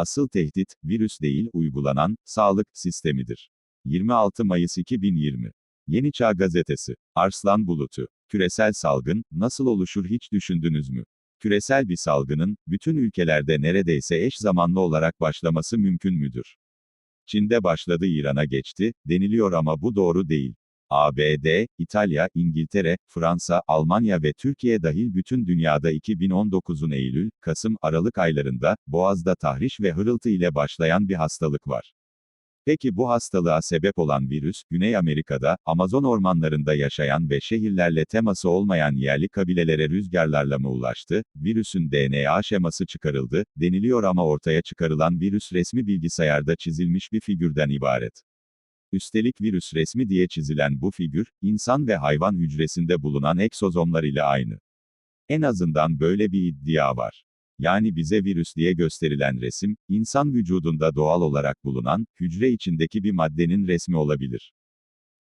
Asıl tehdit, virüs değil, uygulanan, sağlık, sistemidir. 26 Mayıs 2020. Yeni Çağ Gazetesi. Arslan Bulutu. Küresel salgın, nasıl oluşur hiç düşündünüz mü? Küresel bir salgının, bütün ülkelerde neredeyse eş zamanlı olarak başlaması mümkün müdür? Çin'de başladı İran'a geçti, deniliyor ama bu doğru değil. ABD, İtalya, İngiltere, Fransa, Almanya ve Türkiye dahil bütün dünyada 2019'un Eylül, Kasım, Aralık aylarında, boğazda tahriş ve hırıltı ile başlayan bir hastalık var. Peki bu hastalığa sebep olan virüs, Güney Amerika'da, Amazon ormanlarında yaşayan ve şehirlerle teması olmayan yerli kabilelere rüzgarlarla mı ulaştı, virüsün DNA şeması çıkarıldı, deniliyor ama ortaya çıkarılan virüs resmi bilgisayarda çizilmiş bir figürden ibaret. Üstelik virüs resmi diye çizilen bu figür, insan ve hayvan hücresinde bulunan eksozomlar ile aynı. En azından böyle bir iddia var. Yani bize virüs diye gösterilen resim, insan vücudunda doğal olarak bulunan, hücre içindeki bir maddenin resmi olabilir.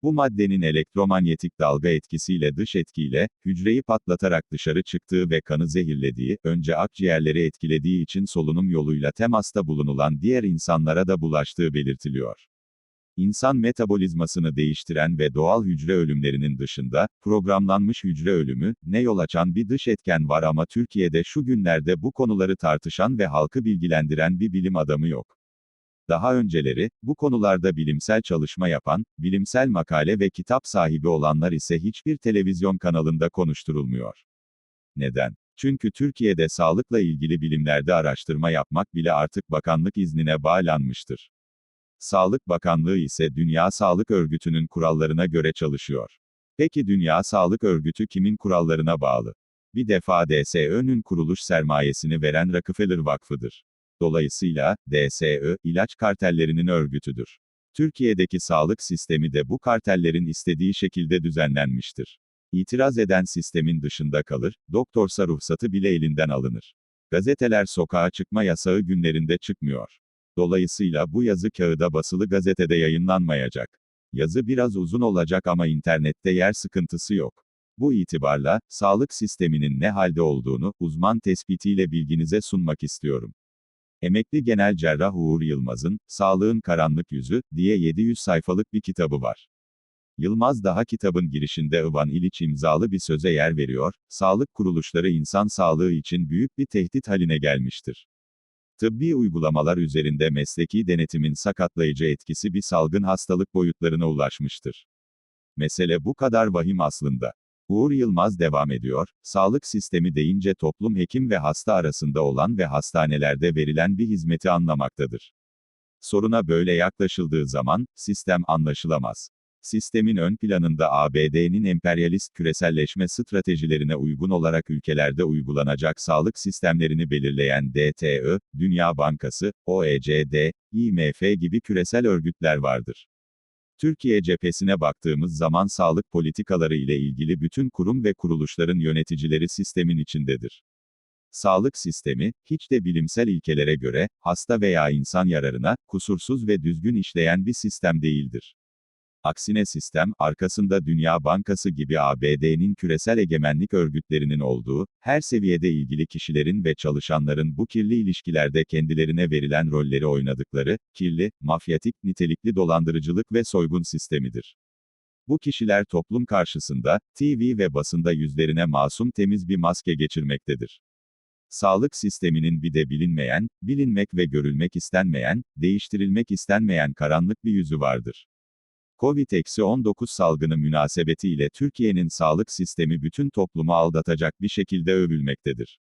Bu maddenin elektromanyetik dalga etkisiyle dış etkiyle, hücreyi patlatarak dışarı çıktığı ve kanı zehirlediği, önce akciğerleri etkilediği için solunum yoluyla temasta bulunulan diğer insanlara da bulaştığı belirtiliyor. İnsan metabolizmasını değiştiren ve doğal hücre ölümlerinin dışında, programlanmış hücre ölümü, ne yol açan bir dış etken var ama Türkiye'de şu günlerde bu konuları tartışan ve halkı bilgilendiren bir bilim adamı yok. Daha önceleri, bu konularda bilimsel çalışma yapan, bilimsel makale ve kitap sahibi olanlar ise hiçbir televizyon kanalında konuşturulmuyor. Neden? Çünkü Türkiye'de sağlıkla ilgili bilimlerde araştırma yapmak bile artık bakanlık iznine bağlanmıştır. Sağlık Bakanlığı ise Dünya Sağlık Örgütü'nün kurallarına göre çalışıyor. Peki Dünya Sağlık Örgütü kimin kurallarına bağlı? Bir defa DSÖ'nün kuruluş sermayesini veren Rockefeller Vakfı'dır. Dolayısıyla, DSÖ, ilaç kartellerinin örgütüdür. Türkiye'deki sağlık sistemi de bu kartellerin istediği şekilde düzenlenmiştir. İtiraz eden sistemin dışında kalır, doktorsa ruhsatı bile elinden alınır. Gazeteler sokağa çıkma yasağı günlerinde çıkmıyor. Dolayısıyla bu yazı kağıda basılı gazetede yayınlanmayacak. Yazı biraz uzun olacak ama internette yer sıkıntısı yok. Bu itibarla, sağlık sisteminin ne halde olduğunu, uzman tespitiyle bilginize sunmak istiyorum. Emekli Genel Cerrah Uğur Yılmaz'ın, Sağlığın Karanlık Yüzü, diye 700 sayfalık bir kitabı var. Yılmaz daha kitabın girişinde Ivan İliç imzalı bir söze yer veriyor, sağlık kuruluşları insan sağlığı için büyük bir tehdit haline gelmiştir. Tıbbi uygulamalar üzerinde mesleki denetimin sakatlayıcı etkisi bir salgın hastalık boyutlarına ulaşmıştır. Mesele bu kadar vahim aslında. Uğur Yılmaz devam ediyor, sağlık sistemi deyince toplum hekim ve hasta arasında olan ve hastanelerde verilen bir hizmeti anlamaktadır. Soruna böyle yaklaşıldığı zaman, sistem anlaşılamaz. Sistemin ön planında ABD'nin emperyalist küreselleşme stratejilerine uygun olarak ülkelerde uygulanacak sağlık sistemlerini belirleyen DTÖ, Dünya Bankası, OECD, IMF gibi küresel örgütler vardır. Türkiye cephesine baktığımız zaman sağlık politikaları ile ilgili bütün kurum ve kuruluşların yöneticileri sistemin içindedir. Sağlık sistemi, hiç de bilimsel ilkelere göre, hasta veya insan yararına, kusursuz ve düzgün işleyen bir sistem değildir. Aksine sistem, arkasında Dünya Bankası gibi ABD'nin küresel egemenlik örgütlerinin olduğu, her seviyede ilgili kişilerin ve çalışanların bu kirli ilişkilerde kendilerine verilen rolleri oynadıkları, kirli, mafyatik, nitelikli dolandırıcılık ve soygun sistemidir. Bu kişiler toplum karşısında, TV ve basında yüzlerine masum temiz bir maske geçirmektedir. Sağlık sisteminin bir de bilinmeyen, bilinmek ve görülmek istenmeyen, değiştirilmek istenmeyen karanlık bir yüzü vardır. Covid-19 salgını münasebetiyle Türkiye'nin sağlık sistemi bütün toplumu aldatacak bir şekilde övülmektedir.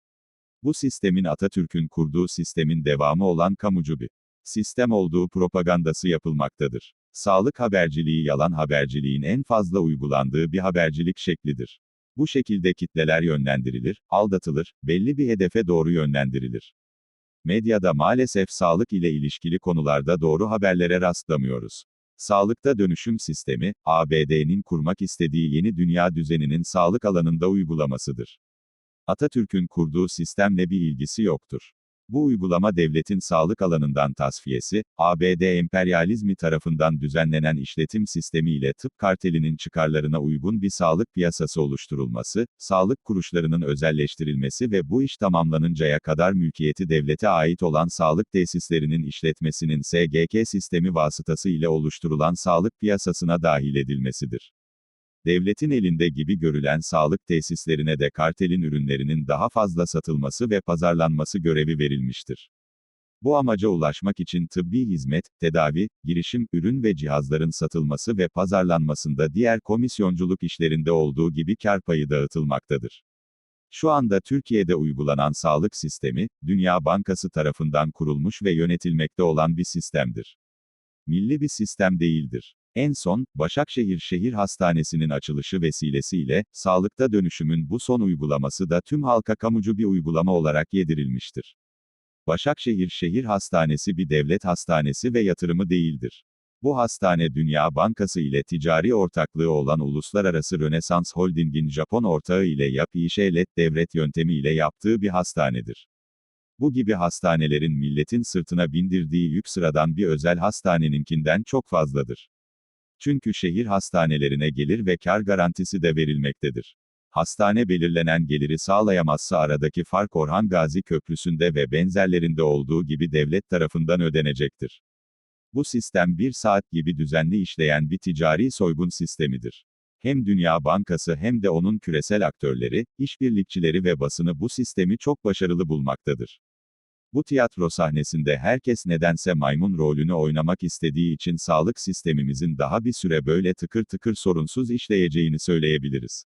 Bu sistemin Atatürk'ün kurduğu sistemin devamı olan kamucu bir sistem olduğu propagandası yapılmaktadır. Sağlık haberciliği yalan haberciliğin en fazla uygulandığı bir habercilik şeklidir. Bu şekilde kitleler yönlendirilir, aldatılır, belli bir hedefe doğru yönlendirilir. Medyada maalesef sağlık ile ilişkili konularda doğru haberlere rastlamıyoruz. Sağlıkta dönüşüm sistemi, ABD'nin kurmak istediği yeni dünya düzeninin sağlık alanında uygulamasıdır. Atatürk'ün kurduğu sistemle bir ilgisi yoktur. Bu uygulama devletin sağlık alanından tasfiyesi, ABD emperyalizmi tarafından düzenlenen işletim sistemi ile tıp kartelinin çıkarlarına uygun bir sağlık piyasası oluşturulması, sağlık kuruluşlarının özelleştirilmesi ve bu iş tamamlanıncaya kadar mülkiyeti devlete ait olan sağlık tesislerinin işletmesinin SGK sistemi vasıtası ile oluşturulan sağlık piyasasına dahil edilmesidir. Devletin elinde gibi görülen sağlık tesislerine de kartelin ürünlerinin daha fazla satılması ve pazarlanması görevi verilmiştir. Bu amaca ulaşmak için tıbbi hizmet, tedavi, girişim, ürün ve cihazların satılması ve pazarlanmasında diğer komisyonculuk işlerinde olduğu gibi kar payı dağıtılmaktadır. Şu anda Türkiye'de uygulanan sağlık sistemi, Dünya Bankası tarafından kurulmuş ve yönetilmekte olan bir sistemdir. Milli bir sistem değildir. En son, Başakşehir Şehir Hastanesi'nin açılışı vesilesiyle, sağlıkta dönüşümün bu son uygulaması da tüm halka kamucu bir uygulama olarak yedirilmiştir. Başakşehir Şehir Hastanesi bir devlet hastanesi ve yatırımı değildir. Bu hastane Dünya Bankası ile ticari ortaklığı olan Uluslararası Rönesans Holding'in Japon ortağı ile yap işelet devret yöntemiyle yaptığı bir hastanedir. Bu gibi hastanelerin milletin sırtına bindirdiği yük sıradan bir özel hastaneninkinden çok fazladır. Çünkü şehir hastanelerine gelir ve kar garantisi de verilmektedir. Hastane belirlenen geliri sağlayamazsa aradaki fark Orhan Gazi Köprüsü'nde ve benzerlerinde olduğu gibi devlet tarafından ödenecektir. Bu sistem bir saat gibi düzenli işleyen bir ticari soygun sistemidir. Hem Dünya Bankası hem de onun küresel aktörleri, işbirlikçileri ve basını bu sistemi çok başarılı bulmaktadır. Bu tiyatro sahnesinde herkes nedense maymun rolünü oynamak istediği için sağlık sistemimizin daha bir süre böyle tıkır tıkır sorunsuz işleyeceğini söyleyebiliriz.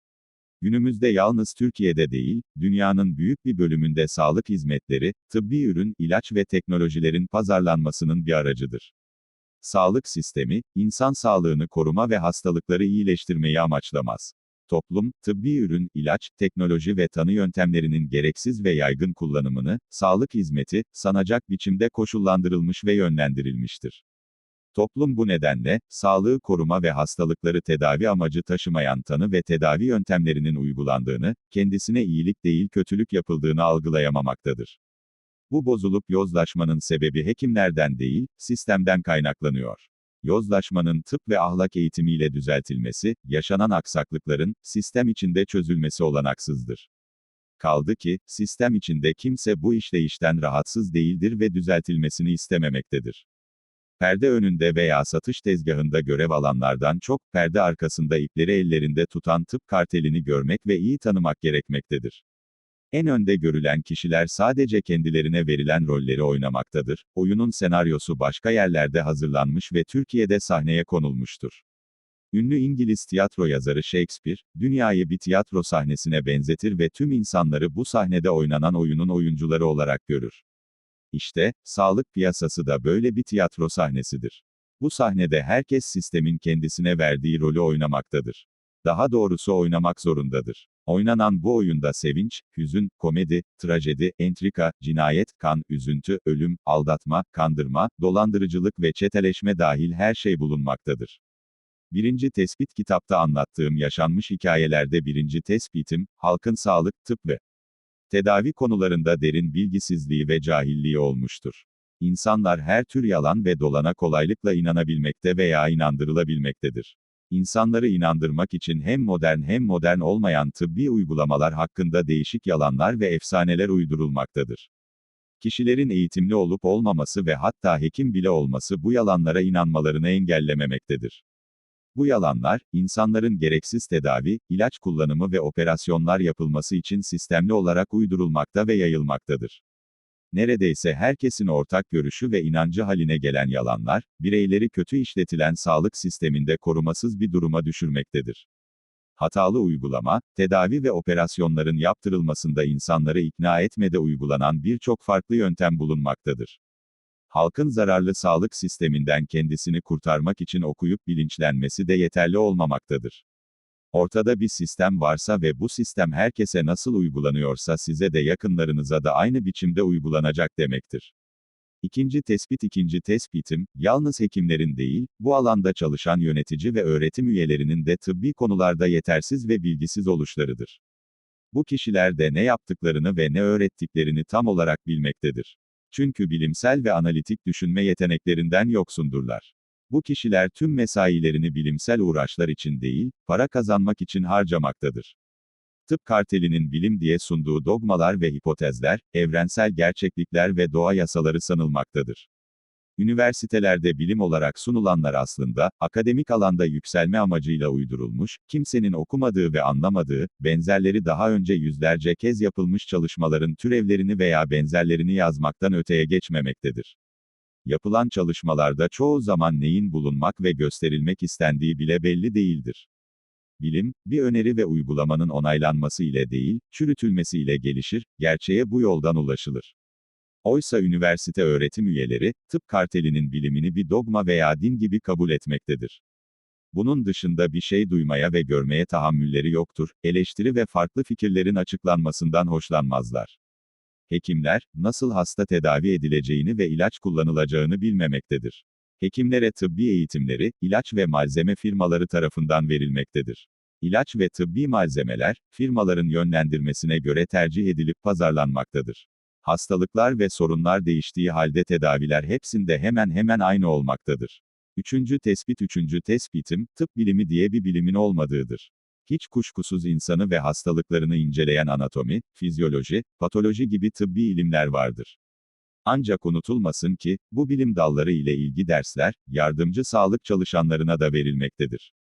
Günümüzde yalnız Türkiye'de değil, dünyanın büyük bir bölümünde sağlık hizmetleri, tıbbi ürün, ilaç ve teknolojilerin pazarlanmasının bir aracıdır. Sağlık sistemi, insan sağlığını koruma ve hastalıkları iyileştirmeyi amaçlamaz. Toplum, tıbbi ürün, ilaç, teknoloji ve tanı yöntemlerinin gereksiz ve yaygın kullanımını, sağlık hizmeti, sanacak biçimde koşullandırılmış ve yönlendirilmiştir. Toplum bu nedenle, sağlığı koruma ve hastalıkları tedavi amacı taşımayan tanı ve tedavi yöntemlerinin uygulandığını, kendisine iyilik değil kötülük yapıldığını algılayamamaktadır. Bu bozulup yozlaşmanın sebebi hekimlerden değil, sistemden kaynaklanıyor yozlaşmanın tıp ve ahlak eğitimiyle düzeltilmesi, yaşanan aksaklıkların, sistem içinde çözülmesi olanaksızdır. Kaldı ki, sistem içinde kimse bu işleyişten rahatsız değildir ve düzeltilmesini istememektedir. Perde önünde veya satış tezgahında görev alanlardan çok, perde arkasında ipleri ellerinde tutan tıp kartelini görmek ve iyi tanımak gerekmektedir. En önde görülen kişiler sadece kendilerine verilen rolleri oynamaktadır. Oyunun senaryosu başka yerlerde hazırlanmış ve Türkiye'de sahneye konulmuştur. Ünlü İngiliz tiyatro yazarı Shakespeare, dünyayı bir tiyatro sahnesine benzetir ve tüm insanları bu sahnede oynanan oyunun oyuncuları olarak görür. İşte, sağlık piyasası da böyle bir tiyatro sahnesidir. Bu sahnede herkes sistemin kendisine verdiği rolü oynamaktadır. Daha doğrusu oynamak zorundadır. Oynanan bu oyunda sevinç, hüzün, komedi, trajedi, entrika, cinayet, kan, üzüntü, ölüm, aldatma, kandırma, dolandırıcılık ve çeteleşme dahil her şey bulunmaktadır. Birinci tespit kitapta anlattığım yaşanmış hikayelerde birinci tespitim, halkın sağlık, tıp ve tedavi konularında derin bilgisizliği ve cahilliği olmuştur. İnsanlar her tür yalan ve dolana kolaylıkla inanabilmekte veya inandırılabilmektedir. İnsanları inandırmak için hem modern hem modern olmayan tıbbi uygulamalar hakkında değişik yalanlar ve efsaneler uydurulmaktadır. Kişilerin eğitimli olup olmaması ve hatta hekim bile olması bu yalanlara inanmalarını engellememektedir. Bu yalanlar, insanların gereksiz tedavi, ilaç kullanımı ve operasyonlar yapılması için sistemli olarak uydurulmakta ve yayılmaktadır neredeyse herkesin ortak görüşü ve inancı haline gelen yalanlar, bireyleri kötü işletilen sağlık sisteminde korumasız bir duruma düşürmektedir. Hatalı uygulama, tedavi ve operasyonların yaptırılmasında insanları ikna etmede uygulanan birçok farklı yöntem bulunmaktadır. Halkın zararlı sağlık sisteminden kendisini kurtarmak için okuyup bilinçlenmesi de yeterli olmamaktadır. Ortada bir sistem varsa ve bu sistem herkese nasıl uygulanıyorsa size de yakınlarınıza da aynı biçimde uygulanacak demektir. İkinci tespit ikinci tespitim, yalnız hekimlerin değil, bu alanda çalışan yönetici ve öğretim üyelerinin de tıbbi konularda yetersiz ve bilgisiz oluşlarıdır. Bu kişiler de ne yaptıklarını ve ne öğrettiklerini tam olarak bilmektedir. Çünkü bilimsel ve analitik düşünme yeteneklerinden yoksundurlar. Bu kişiler tüm mesailerini bilimsel uğraşlar için değil, para kazanmak için harcamaktadır. Tıp kartelinin bilim diye sunduğu dogmalar ve hipotezler, evrensel gerçeklikler ve doğa yasaları sanılmaktadır. Üniversitelerde bilim olarak sunulanlar aslında, akademik alanda yükselme amacıyla uydurulmuş, kimsenin okumadığı ve anlamadığı, benzerleri daha önce yüzlerce kez yapılmış çalışmaların türevlerini veya benzerlerini yazmaktan öteye geçmemektedir. Yapılan çalışmalarda çoğu zaman neyin bulunmak ve gösterilmek istendiği bile belli değildir. Bilim, bir öneri ve uygulamanın onaylanması ile değil, çürütülmesi ile gelişir, gerçeğe bu yoldan ulaşılır. Oysa üniversite öğretim üyeleri, tıp kartelinin bilimini bir dogma veya din gibi kabul etmektedir. Bunun dışında bir şey duymaya ve görmeye tahammülleri yoktur, eleştiri ve farklı fikirlerin açıklanmasından hoşlanmazlar. Hekimler, nasıl hasta tedavi edileceğini ve ilaç kullanılacağını bilmemektedir. Hekimlere tıbbi eğitimleri, ilaç ve malzeme firmaları tarafından verilmektedir. İlaç ve tıbbi malzemeler, firmaların yönlendirmesine göre tercih edilip pazarlanmaktadır. Hastalıklar ve sorunlar değiştiği halde tedaviler hepsinde hemen hemen aynı olmaktadır. Üçüncü tespit Üçüncü tespitim, tıp bilimi diye bir bilimin olmadığıdır. Hiç kuşkusuz insanı ve hastalıklarını inceleyen anatomi, fizyoloji, patoloji gibi tıbbi ilimler vardır. Ancak unutulmasın ki, bu bilim dalları ile ilgi dersler, yardımcı sağlık çalışanlarına da verilmektedir.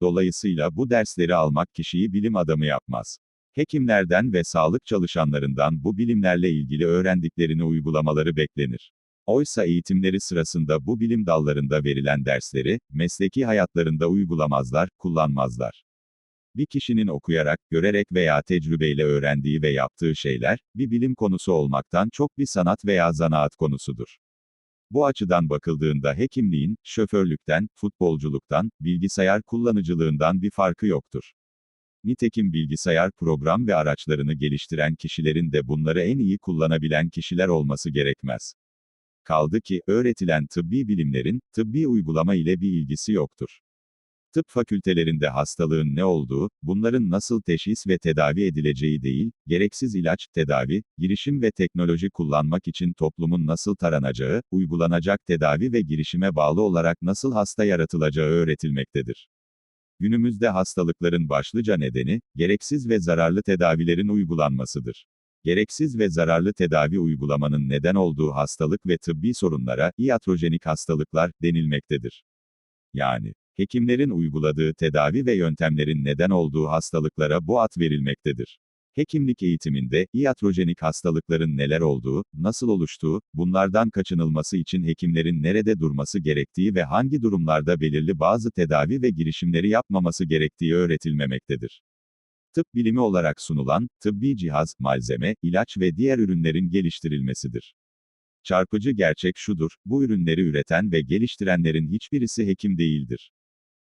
Dolayısıyla bu dersleri almak kişiyi bilim adamı yapmaz. Hekimlerden ve sağlık çalışanlarından bu bilimlerle ilgili öğrendiklerini uygulamaları beklenir. Oysa eğitimleri sırasında bu bilim dallarında verilen dersleri, mesleki hayatlarında uygulamazlar, kullanmazlar. Bir kişinin okuyarak, görerek veya tecrübeyle öğrendiği ve yaptığı şeyler, bir bilim konusu olmaktan çok bir sanat veya zanaat konusudur. Bu açıdan bakıldığında hekimliğin, şoförlükten, futbolculuktan, bilgisayar kullanıcılığından bir farkı yoktur. Nitekim bilgisayar program ve araçlarını geliştiren kişilerin de bunları en iyi kullanabilen kişiler olması gerekmez. Kaldı ki, öğretilen tıbbi bilimlerin, tıbbi uygulama ile bir ilgisi yoktur. Tıp fakültelerinde hastalığın ne olduğu, bunların nasıl teşhis ve tedavi edileceği değil, gereksiz ilaç, tedavi, girişim ve teknoloji kullanmak için toplumun nasıl taranacağı, uygulanacak tedavi ve girişime bağlı olarak nasıl hasta yaratılacağı öğretilmektedir. Günümüzde hastalıkların başlıca nedeni, gereksiz ve zararlı tedavilerin uygulanmasıdır. Gereksiz ve zararlı tedavi uygulamanın neden olduğu hastalık ve tıbbi sorunlara, iatrojenik hastalıklar, denilmektedir. Yani, hekimlerin uyguladığı tedavi ve yöntemlerin neden olduğu hastalıklara bu ad verilmektedir. Hekimlik eğitiminde, iatrojenik hastalıkların neler olduğu, nasıl oluştuğu, bunlardan kaçınılması için hekimlerin nerede durması gerektiği ve hangi durumlarda belirli bazı tedavi ve girişimleri yapmaması gerektiği öğretilmemektedir. Tıp bilimi olarak sunulan, tıbbi cihaz, malzeme, ilaç ve diğer ürünlerin geliştirilmesidir. Çarpıcı gerçek şudur, bu ürünleri üreten ve geliştirenlerin hiçbirisi hekim değildir.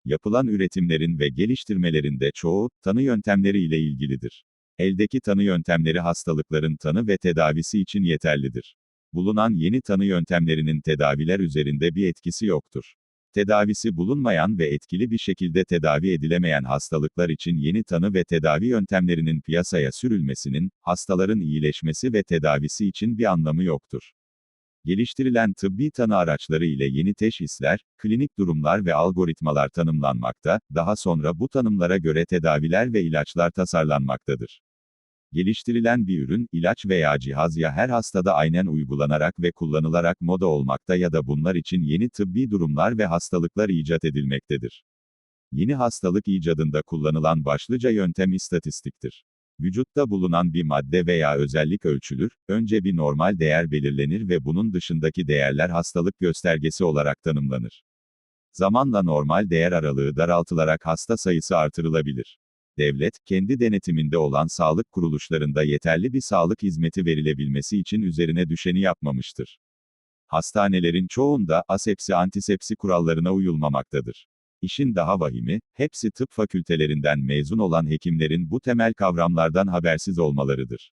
Yapılan üretimlerin ve geliştirmelerinde çoğu, tanı yöntemleri ile ilgilidir. Eldeki tanı yöntemleri hastalıkların tanı ve tedavisi için yeterlidir. Bulunan yeni tanı yöntemlerinin tedaviler üzerinde bir etkisi yoktur. Tedavisi bulunmayan ve etkili bir şekilde tedavi edilemeyen hastalıklar için yeni tanı ve tedavi yöntemlerinin piyasaya sürülmesinin, hastaların iyileşmesi ve tedavisi için bir anlamı yoktur. Geliştirilen tıbbi tanı araçları ile yeni teşhisler, klinik durumlar ve algoritmalar tanımlanmakta, daha sonra bu tanımlara göre tedaviler ve ilaçlar tasarlanmaktadır. Geliştirilen bir ürün, ilaç veya cihaz ya her hastada aynen uygulanarak ve kullanılarak moda olmakta ya da bunlar için yeni tıbbi durumlar ve hastalıklar icat edilmektedir. Yeni hastalık icadında kullanılan başlıca yöntem istatistiktir. Vücutta bulunan bir madde veya özellik ölçülür, önce bir normal değer belirlenir ve bunun dışındaki değerler hastalık göstergesi olarak tanımlanır. Zamanla normal değer aralığı daraltılarak hasta sayısı artırılabilir. Devlet, kendi denetiminde olan sağlık kuruluşlarında yeterli bir sağlık hizmeti verilebilmesi için üzerine düşeni yapmamıştır. Hastanelerin çoğunda asepsi antisepsi kurallarına uyulmamaktadır. İşin daha vahimi, hepsi tıp fakültelerinden mezun olan hekimlerin bu temel kavramlardan habersiz olmalarıdır.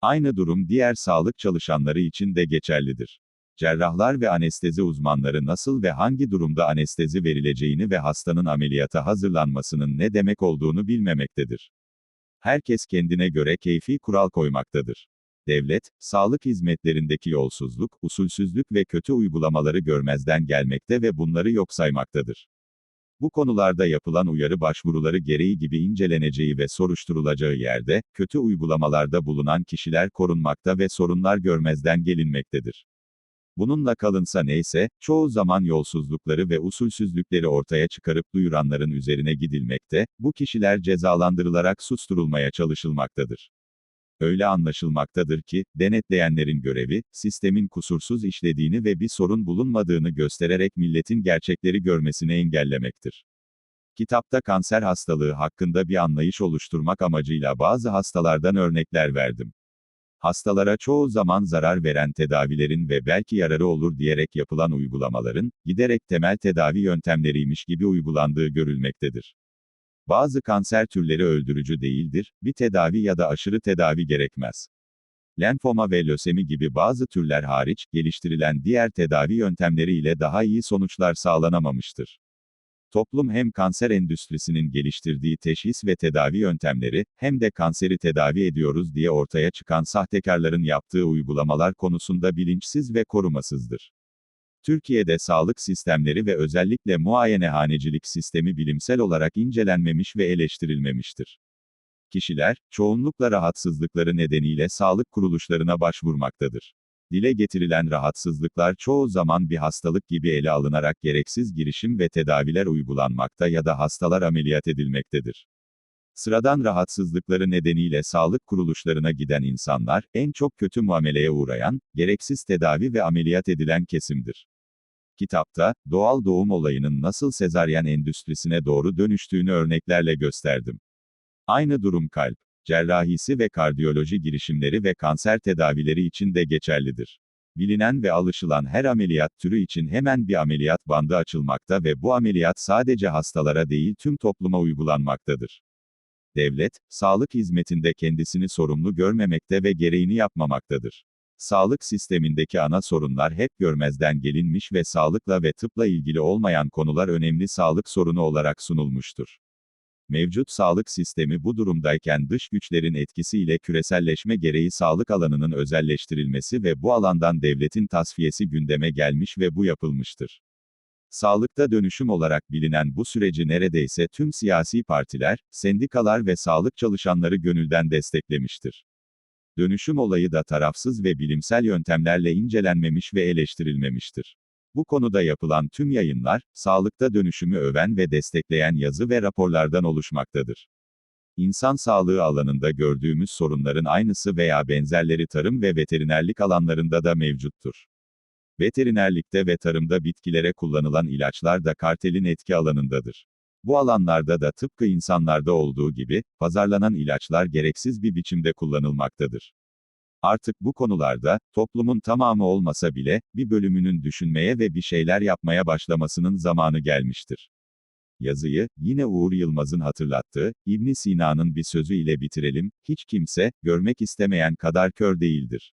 Aynı durum diğer sağlık çalışanları için de geçerlidir. Cerrahlar ve anestezi uzmanları nasıl ve hangi durumda anestezi verileceğini ve hastanın ameliyata hazırlanmasının ne demek olduğunu bilmemektedir. Herkes kendine göre keyfi kural koymaktadır. Devlet, sağlık hizmetlerindeki yolsuzluk, usulsüzlük ve kötü uygulamaları görmezden gelmekte ve bunları yok saymaktadır. Bu konularda yapılan uyarı başvuruları gereği gibi inceleneceği ve soruşturulacağı yerde, kötü uygulamalarda bulunan kişiler korunmakta ve sorunlar görmezden gelinmektedir. Bununla kalınsa neyse, çoğu zaman yolsuzlukları ve usulsüzlükleri ortaya çıkarıp duyuranların üzerine gidilmekte, bu kişiler cezalandırılarak susturulmaya çalışılmaktadır. Öyle anlaşılmaktadır ki, denetleyenlerin görevi, sistemin kusursuz işlediğini ve bir sorun bulunmadığını göstererek milletin gerçekleri görmesini engellemektir. Kitapta kanser hastalığı hakkında bir anlayış oluşturmak amacıyla bazı hastalardan örnekler verdim. Hastalara çoğu zaman zarar veren tedavilerin ve belki yararı olur diyerek yapılan uygulamaların, giderek temel tedavi yöntemleriymiş gibi uygulandığı görülmektedir. Bazı kanser türleri öldürücü değildir, bir tedavi ya da aşırı tedavi gerekmez. Lenfoma ve lösemi gibi bazı türler hariç, geliştirilen diğer tedavi yöntemleriyle daha iyi sonuçlar sağlanamamıştır. Toplum hem kanser endüstrisinin geliştirdiği teşhis ve tedavi yöntemleri, hem de kanseri tedavi ediyoruz diye ortaya çıkan sahtekarların yaptığı uygulamalar konusunda bilinçsiz ve korumasızdır. Türkiye'de sağlık sistemleri ve özellikle muayenehanecilik sistemi bilimsel olarak incelenmemiş ve eleştirilmemiştir. Kişiler, çoğunlukla rahatsızlıkları nedeniyle sağlık kuruluşlarına başvurmaktadır. Dile getirilen rahatsızlıklar çoğu zaman bir hastalık gibi ele alınarak gereksiz girişim ve tedaviler uygulanmakta ya da hastalar ameliyat edilmektedir. Sıradan rahatsızlıkları nedeniyle sağlık kuruluşlarına giden insanlar, en çok kötü muameleye uğrayan, gereksiz tedavi ve ameliyat edilen kesimdir. Kitapta, doğal doğum olayının nasıl sezaryen endüstrisine doğru dönüştüğünü örneklerle gösterdim. Aynı durum kalp, cerrahisi ve kardiyoloji girişimleri ve kanser tedavileri için de geçerlidir. Bilinen ve alışılan her ameliyat türü için hemen bir ameliyat bandı açılmakta ve bu ameliyat sadece hastalara değil tüm topluma uygulanmaktadır. Devlet, sağlık hizmetinde kendisini sorumlu görmemekte ve gereğini yapmamaktadır. Sağlık sistemindeki ana sorunlar hep görmezden gelinmiş ve sağlıkla ve tıpla ilgili olmayan konular önemli sağlık sorunu olarak sunulmuştur. Mevcut sağlık sistemi bu durumdayken dış güçlerin etkisiyle küreselleşme gereği sağlık alanının özelleştirilmesi ve bu alandan devletin tasfiyesi gündeme gelmiş ve bu yapılmıştır. Sağlıkta dönüşüm olarak bilinen bu süreci neredeyse tüm siyasi partiler, sendikalar ve sağlık çalışanları gönülden desteklemiştir. Dönüşüm olayı da tarafsız ve bilimsel yöntemlerle incelenmemiş ve eleştirilmemiştir. Bu konuda yapılan tüm yayınlar, sağlıkta dönüşümü öven ve destekleyen yazı ve raporlardan oluşmaktadır. İnsan sağlığı alanında gördüğümüz sorunların aynısı veya benzerleri tarım ve veterinerlik alanlarında da mevcuttur. Veterinerlikte ve tarımda bitkilere kullanılan ilaçlar da kartelin etki alanındadır. Bu alanlarda da tıpkı insanlarda olduğu gibi, pazarlanan ilaçlar gereksiz bir biçimde kullanılmaktadır. Artık bu konularda, toplumun tamamı olmasa bile, bir bölümünün düşünmeye ve bir şeyler yapmaya başlamasının zamanı gelmiştir. Yazıyı, yine Uğur Yılmaz'ın hatırlattığı, İbn Sina'nın bir sözü ile bitirelim, hiç kimse, görmek istemeyen kadar kör değildir.